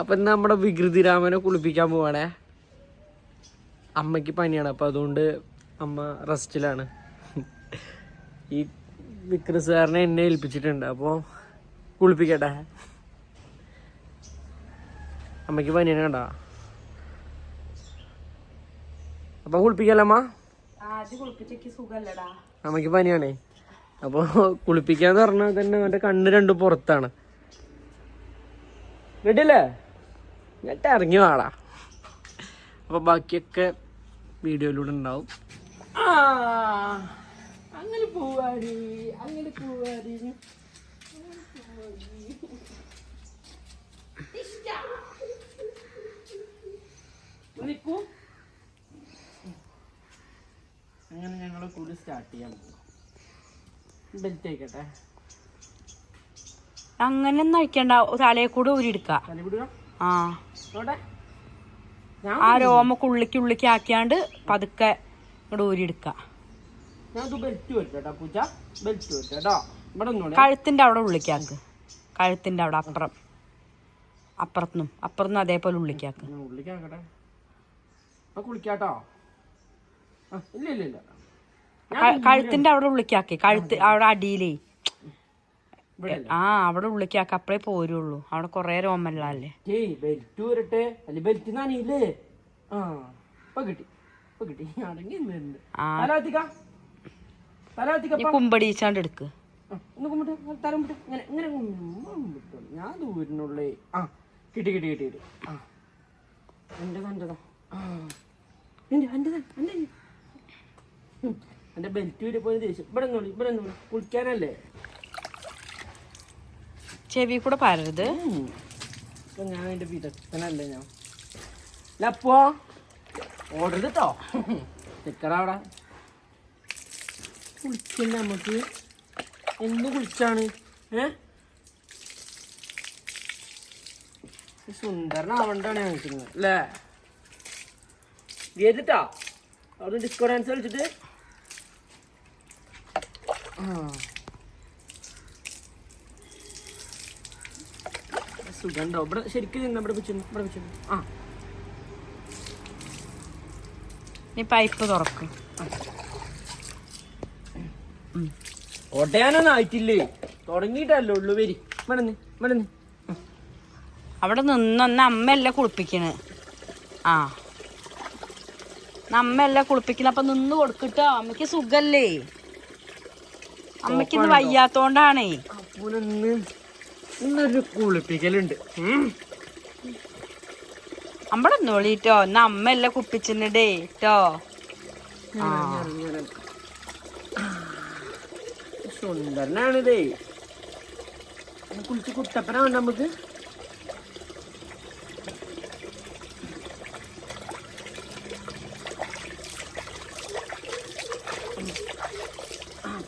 അപ്പൊ ഇന്ന് നമ്മുടെ വികൃതിരാമനെ കുളിപ്പിക്കാൻ പോവാണേ. അമ്മയ്ക്ക് പനിയാണ് അപ്പൊ അതുകൊണ്ട് അമ്മ റെസ്റ്റിലാണ്. ഈ വിക്രസുകാരനെ എന്നെ ഏൽപ്പിച്ചിട്ടുണ്ട് അപ്പൊ കുളിപ്പിക്കട്ടെ. അമ്മയ്ക്ക് പനിയാണ് കണ്ട? അപ്പൊ കുളിപ്പിക്കല്ലമ്മ അമ്മയ്ക്ക് പനിയാണേ. അപ്പൊ കുളിപ്പിക്കാന്ന് പറഞ്ഞാൽ തന്നെ അവന്റെ കണ്ണ് രണ്ടും പുറത്താണ്. കേട്ടില്ലേ എന്നിട്ട് ഇറങ്ങി വാടാ. അപ്പൊ ബാക്കിയൊക്കെ വീഡിയോയിലൂടെ ഉണ്ടാവും. ആ, അങ്ങനെ പോവാടി അങ്ങനെ പോവാടി. നിൽക്കൂ അങ്ങനെ ഞങ്ങൾ കൂടി സ്റ്റാർട്ട് ചെയ്യാൻ പോകും ബെൽറ്റ് ആയിക്കട്ടെ അങ്ങനെ ഒന്നും അഴിക്കണ്ട. തലയെ കൂടെ ഊരിയെടുക്ക. ആ. ആ രോമൊക്കെ ഉള്ളിക്ക് ഉള്ളിക്ക് ആക്കിയാണ്ട് പതുക്കെ ഇങ്ങോട്ട് ഊരിയെടുക്ക ഞാൻ ഇത് ബെൽറ്റ് വെച്ചേട്ടാ പൂച്ച ബെൽറ്റ് വെച്ചേട്ടോ. ഇവിടെ കഴുത്തിന്റെ അവിടെ ഉള്ളിക്കാക്ക് കഴുത്തിന്റെ അവിടെ അപ്പുറം. അപ്പുറത്തുനിന്നും അപ്പുറത്തുനിന്നും അതേപോലെ ഉള്ളിക്കാക്ക് കഴുത്തിന്റെ അവിടെ ഉള്ളിക്കാക്കി കഴുത്ത് അവിടെ അടിയിലേ. ആ അവിടെ ഉള്ളിക്കാക്ക് അപ്പഴേ പോരുള്ളൂ. അവിടെ കൊറേ രോമല്ലേ ബെൽറ്റ് വരട്ടെ. അല്ലെ ബെൽറ്റ് നനയില്ലേ ആ ഇപ്പൊ കിട്ടി. ഇപ്പൊ കിട്ടി. അടങ്ങി ആ. കുമ്പടിച്ചാണ്ട് എടുക്ക്. ആ, ഒന്ന് കുമ്പിട്ട് തരം വിട്ട്. ഇങ്ങനെ ഇങ്ങനെ കുമ്പിട്ടു ഞാൻ ദൂരിനുള്ളേ. ആ കിട്ടി കിട്ടി കിട്ടി കിട്ടി. ആ. എന്റെ കണ്ടതാ ആ. എന്റെ എന്റെ എന്റെ എന്റെ ബെൽറ്റ് വരെ പോയി ദേഷ്യം. ഇവിടെ നോളി ഇവിടെ നോളി കുളിക്കാനല്ലേ? ചെവി കൂടെ പാരരുത്. ഞാൻ അതിന്റെ വിദഗ്ധനല്ലേ ഞാൻ. ലപ്പോ ഓർഡർ കേട്ടോ നിക്കടാ അവിടെ. കുളിക്കണ്ട നമുക്ക്. എന്ത് കുളിച്ചാണ്? ഏ? സുന്ദരനാവണ്ടാണ് ഞാൻ നിൽക്കുന്നത് അല്ലേ? ചെയ്തിട്ടാ അവിടെ ഡിസ്കോ ഡാൻസ് കളിച്ചിട്ട്? ആ. സുഖണ്ടോ ഇവിടെ ശരിക്കും നിന്ന് ഇവിടെ വെച്ചു ഇവിടെ വെച്ചു ആ. നീ പൈപ്പ് തുറക്കും. ഒടയാനൊന്നും ആയിട്ടില്ലേ? തുടങ്ങിയിട്ടല്ലേ ഉള്ളു വരി. ഇവിടെ നിന്ന് അവിടെ നിന്നൊന്ന് അമ്മയല്ല കുളിപ്പിക്കണ്. ആ. അമ്മയല്ല കുളിപ്പിക്കണ. അപ്പൊ നിന്ന് കൊടുക്കട്ടോ. അമ്മയ്ക്ക് സുഖല്ലേ? അമ്മയ്ക്ക് ഇന്ന് വയ്യാത്തോണ്ടാണേ. ഇന്നൊരു കുളിപ്പിക്കലുണ്ട്. ഉം. അമ്പടെ നോളിട്ടോ എന്നാ അമ്മയല്ല കുപ്പിച്ചിണ്ടേ ട്ടോ. ആ. ഇങ്ങനെ. സുന്ദരനാണിതേ കുളിച്ച് കുട്ടപ്പനാവണ്ട നമുക്ക്?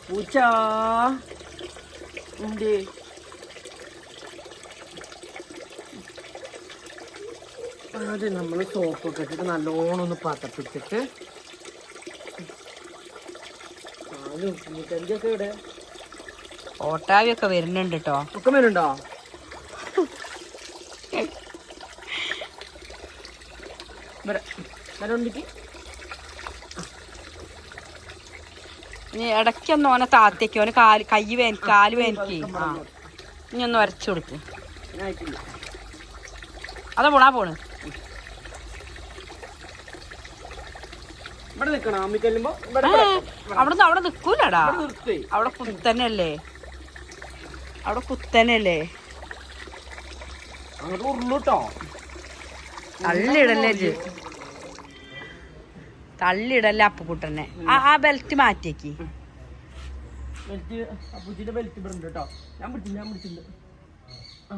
പൂച്ച. ഉണ്ട്. ആദ്യം നമ്മൾ സോപ്പൊക്കെ ഇട്ടിട്ട് നല്ലോണം ഒന്ന് പതപ്പിച്ചിട്ട് ഇവിടെ ഓട്ടാവിയൊക്കെ വരുന്നുണ്ട് കേട്ടോ ഒക്കെ വരുന്നുണ്ടോ? വരണ്ടിക്ക് ഇനി ഇടയ്ക്കൊന്ന് ഓനെ താത്തേക്ക് ഓന് കാൽ കൈ വേ കാൽ വേനിക്ക്. ഇനി ഒന്ന് വരച്ചു കൊടുക്ക്. അതാ പോണാ പോണ്? ഇവിടെ നിൽക്കണം. അമ്മി ചെല്ലുമ്പോ അവിടുന്ന് അവിടെ നിക്കൂലടാ അവിടെ കുത്തനല്ലേ? അവിടെ കുത്തനല്ലേ? അങ്ങോട്ട് ഉരുളൂട്ടോ. തള്ളിയിടല്ലേ അപ്പുക്കുട്ടനെ. ആ ആ ബെൽറ്റ് മാറ്റിയേക്ക്. ബെൽറ്റ് അപ്പൂച്ചിന്റെ ബെൽറ്റ് ഇവിടെ ഉണ്ട് കേട്ടോ. ഞാൻ പിടിച്ചില്ല ഞാൻ പിടിച്ചിട്ടുണ്ട്. ആ.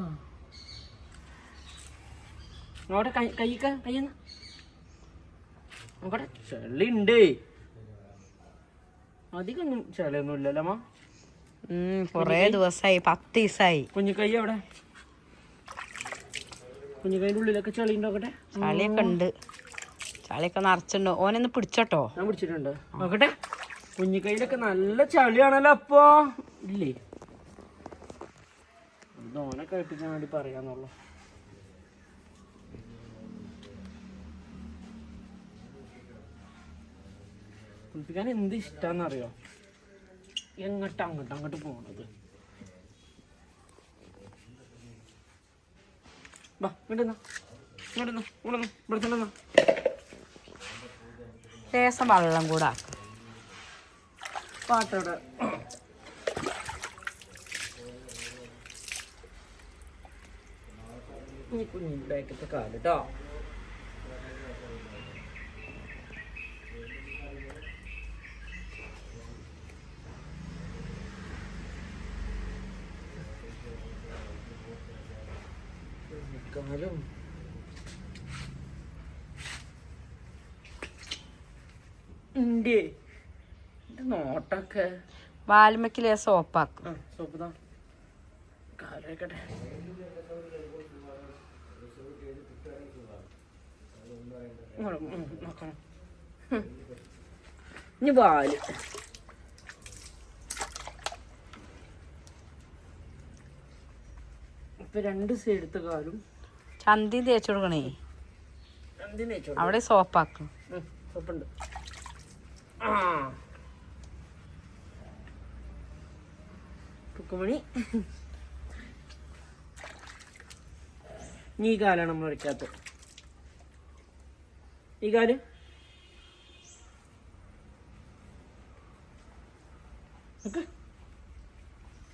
അവിടെ കൈ നോക്കട്ടെ ചെളി ഉണ്ട് അധികം ചെളിയൊന്നും ഇല്ലല്ലോ അമ്മ കൊറേ ദിവസായി പത്ത് ദിവസായി കുഞ്ഞിക്കൈ അവിടെ. കുഞ്ഞു കൈന്റെ ഉള്ളിലൊക്കെ ചെളി ഉണ്ടാക്കട്ടെ ചളിയൊക്കെ ഉണ്ട്. ചളിയൊക്കെ നിറച്ചുണ്ട് ഓനൊന്ന് പിടിച്ചോട്ടോ. ഞാൻ പിടിച്ചിട്ടുണ്ട്. നോക്കട്ടെ. കുഞ്ഞു കൈയിലൊക്കെ നല്ല ചളിയാണല്ലോ അപ്പോ. ഇല്ലേ? ഓനെ കഴിപ്പിക്കാൻ വേണ്ടി പറയാന്നുള്ളു. കുളിപ്പിക്കാൻ എന്ത് ഇഷ്ടമെന്നറിയോ എങ്ങോട്ട് അങ്ങോട്ട് അങ്ങോട്ട് പോണത്. ലേസം വെള്ളം കൂടെ ആക്കാം. പാട്ടോടെ ഈ കുഞ്ഞിന്റെ കാൽ കേട്ടോ കാലും ഉണ്ട് ഇത് നോട്ടൊക്കെ. വാൽമയ്ക്ക് സോപ്പാക്കും സോപ്പ് താ. ഹും. ഇനി വാൽ. ഇപ്പൊ രണ്ട് സൈഡത്തെ കാലും ചന്തി തേച്ചു കൊടുക്കണേ. അവിടെ സോപ്പാക്കും. സോപ്പുണ്ട്. കുക്കുമണി ഈ കാലാണ് നമ്മൾ വയ്ക്കാത്തത് ഈ കാൽ.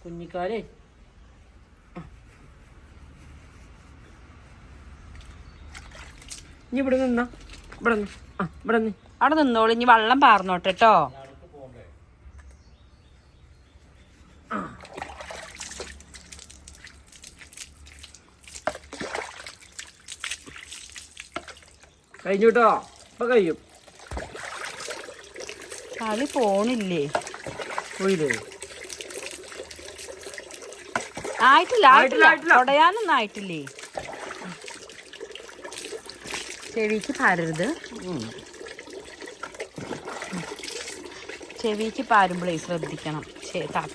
കുഞ്ഞിക്കാലേ. ഇനി ഇവിടെ നിന്നാ. ഇവിടെ നിന്ന്. ആ ഇവിടെ നിന്ന്. അവിടെ നിന്നോളൂ. ഇനി വെള്ളം പാർന്നോട്ടെട്ടോ കേട്ടോ കഴിഞ്ഞു കേട്ടോ ഇപ്പൊ കഴിയും. കളി പോണില്ലേ? പോയില്ലേ? ആയിട്ടില്ല. ആയിട്ടില്ല ആയിട്ടില്ല. തുടയാനൊന്നും ആയിട്ടില്ലേ? ചെവിക്ക് പാരരുത്. ചെവിക്ക് പാരുമ്പോഴേ ശ്രദ്ധിക്കണം.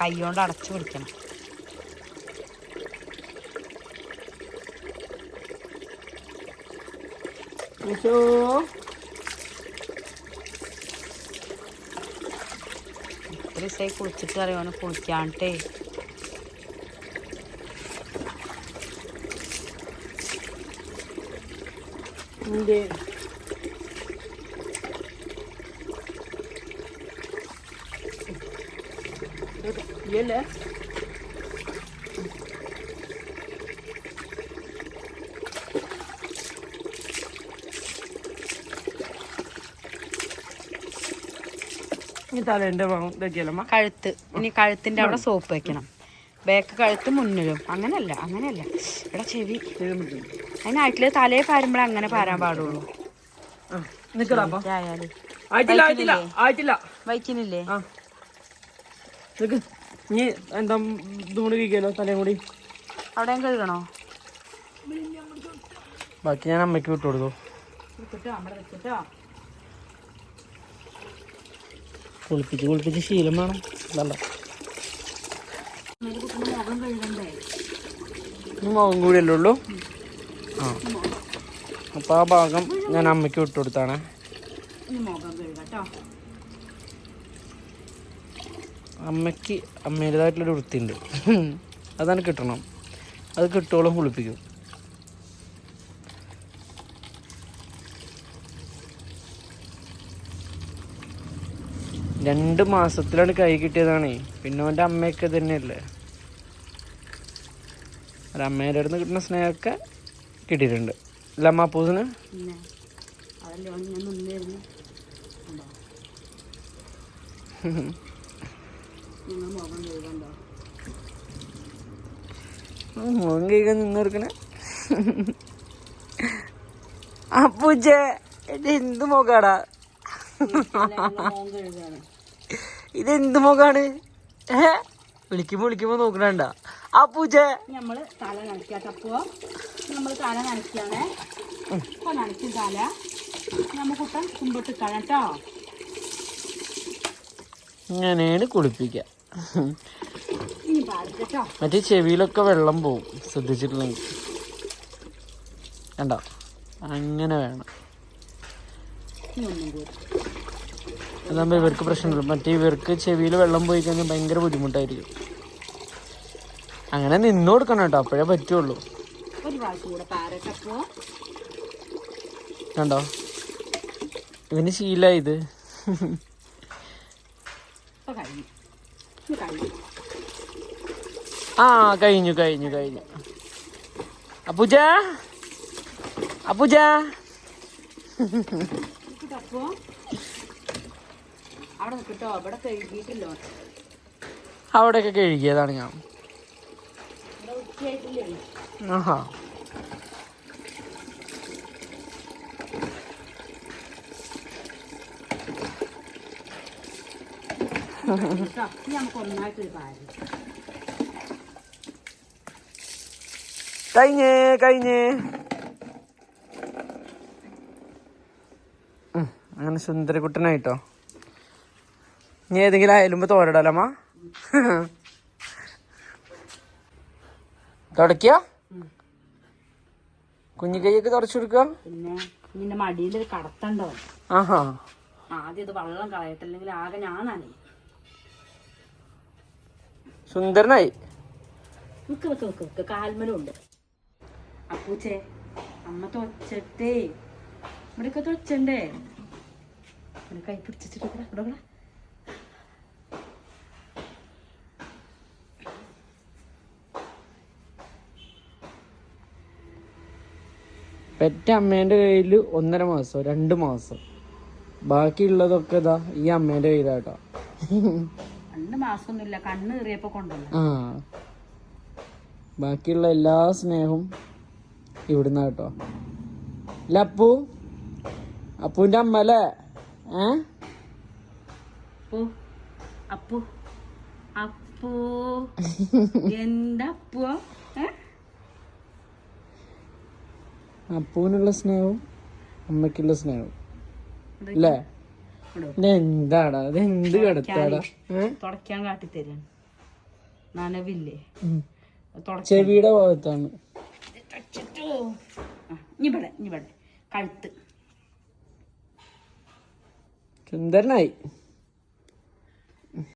കൈ കൊണ്ട് അടച്ചു പിടിക്കണം. ഒരു ദിവസമായി കുളിച്ചിട്ട് അറിയാനോ കുളിക്കാണ്ടേ. തലേന്റെ ഇതൊക്കെയല്ലമ്മ കഴുത്ത്. ഇനി കഴുത്തിന്റെ അവിടെ സോപ്പ് വെക്കണം. ബേക്ക് കഴുത്ത് മുന്നിലും. അങ്ങനല്ല അങ്ങനെയല്ല ഇവിടെ ചെവി. അതിനായിട്ടില്ല തലയെ പാരുമ്പോഴേ അങ്ങനെ പാരാൻ പാടുള്ളൂ. ഇനി എന്താ ഇതുകൊണ്ട് കഴിക്കാലോ തലയും കൂടി? കഴുകണോ? ബാക്കി ഞാൻ അമ്മയ്ക്ക് വിട്ടു കൊടുത്തു. കുളിപ്പിച്ച് കുളിപ്പിച്ച് ശീലം വേണം. അതല്ല മുഖം കഴുകണ്ടേ ഇനി മുഖം കൂടിയല്ലേ ഉള്ളൂ? ആ. അപ്പോൾ ആ ഭാഗം ഞാൻ അമ്മയ്ക്ക് വിട്ടു കൊടുത്താണ്. ഇനി മുഖം കഴുകട്ടോ അമ്മയ്ക്ക് അമ്മേന്റെതായിട്ടുള്ളൊരു വൃത്തിയുണ്ട്. അതാണ് കിട്ടണം. അത് കിട്ടോളം കുളിപ്പിക്കും. രണ്ട് മാസത്തിലാണ് കൈ കിട്ടിയതാണേ. പിന്നെ അവന്റെ അമ്മയൊക്കെ തന്നെയല്ലേ ഒരു അമ്മേന്റെ അടുത്ത് കിട്ടുന്ന സ്നേഹമൊക്കെ കിട്ടിയിട്ടുണ്ട്. അല്ല അമ്മ അപ്പൂസിന് മുഖം കഴിക്കാൻ നിന്നെടുക്കണേ അപ്പൂച്ചേ ഇത് എന്ത് മുഖാടാ? ഇതെന്ത് മുഖാണ്? ഏ? വിളിക്കുമ്പോ വിളിക്കുമ്പോ നോക്കണണ്ട. ആ പൂജ. നമ്മൾ തല നനയ്ക്കാത്തപ്പോ നമ്മൾ തല നനയ്ക്കാണേ. ഇപ്പൊ നനയ്ക്കും തല. നമുക്കിപ്പം കുമ്പിട്ട് കളട്ടോ ഇങ്ങനെയാണ് കുളിപ്പിക്കുക പാടിട്ടോ മറ്റേ ചെവിയിലൊക്കെ വെള്ളം പോവും. ശ്രദ്ധിച്ചിട്ടില്ലെങ്കിൽ കണ്ടോ? അങ്ങനെ വേണം. ഒന്നും കൂടി. അതാകുമ്പോൾ ഇവർക്ക് പ്രശ്നമില്ല മറ്റേ ഇവർക്ക് ചെവിയിൽ വെള്ളം പോയി കഴിഞ്ഞാൽ ഭയങ്കര ബുദ്ധിമുട്ടായിരിക്കും. അങ്ങനെ നിന്ന് കൊടുക്കണം കേട്ടോ. അപ്പോഴേ പറ്റുള്ളൂ. കണ്ടോ? ഇവന് ശീലായത് ഇത്. ആ കഴിഞ്ഞു കഴിഞ്ഞു കഴിഞ്ഞു. അപ്പൂജ അപ്പൂജ അപ്പോ അവിടെ നിൽക്കട്ടോ അവിടെ കഴുകിയിട്ടില്ലോ. അവിടെയൊക്കെ കഴുകിയതാണ് ഞാൻ. ആഹാ. കഴിഞ്ഞേ കഴിഞ്ഞേ. അങ്ങനെ സുന്ദരക്കുട്ടനായിട്ടോ ഇനി ഏതെങ്കിലും അയലുമ്പോ തോരടാലമ്മ തുടക്കിയ? കുഞ്ഞു കൈയൊക്കെ തുടച്ചു കൊടുക്കുക പിന്നെ നിന്റെ മടിയിൽ ഒരു കടത്തണ്ടോ ആഹാ. ആദ്യം ഇത് വെള്ളം ആകെ സുന്ദരനായി. നിക്ക് നിക്ക് നിക്ക് നിക്ക് കാൽമലും ഉണ്ട്. അപ്പൂച്ചേ അമ്മ തൊച്ചട്ടേ. ഇവിടെയൊക്കെ തൊച്ചണ്ടേ? ഇവിടെ കൈ പിടിച്ചിട്ട് ഇവിടെ ഇവിടെ. പെറ്റ അമ്മേന്റെ കയ്യിൽ ഒന്നര മാസം രണ്ട് മാസം. ബാക്കിയുള്ളതൊക്കെ ഇതാ ഈ അമ്മേന്റെ കയ്യിലാട്ടോ. രണ്ട് മാസമൊന്നുമില്ല കണ്ണ് കയറിയപ്പോ കൊണ്ടുവന്നു. ആ. ബാക്കിയുള്ള എല്ലാ സ്നേഹവും ഇവിടുന്ന കേട്ടോ. ഇല്ല അപ്പു. അപ്പുവിന്റെ അമ്മ അല്ലേ? ഏ? അപ്പു അപ്പു അപ്പു. എന്താ അപ്പു? ഏ? അപ്പുവിനുള്ള സ്നേഹവും അമ്മയ്ക്കുള്ള സ്നേഹവും. അല്ലേ? എന്താടാ അത് എന്ത് കിടത്താടാ? നനവില്ലേ? ചെവിയുടെ ഭാഗത്താണ്. ഇവിടെ ഇനി ഇവിടെ. കഴുത്ത്. സുന്ദരനായി.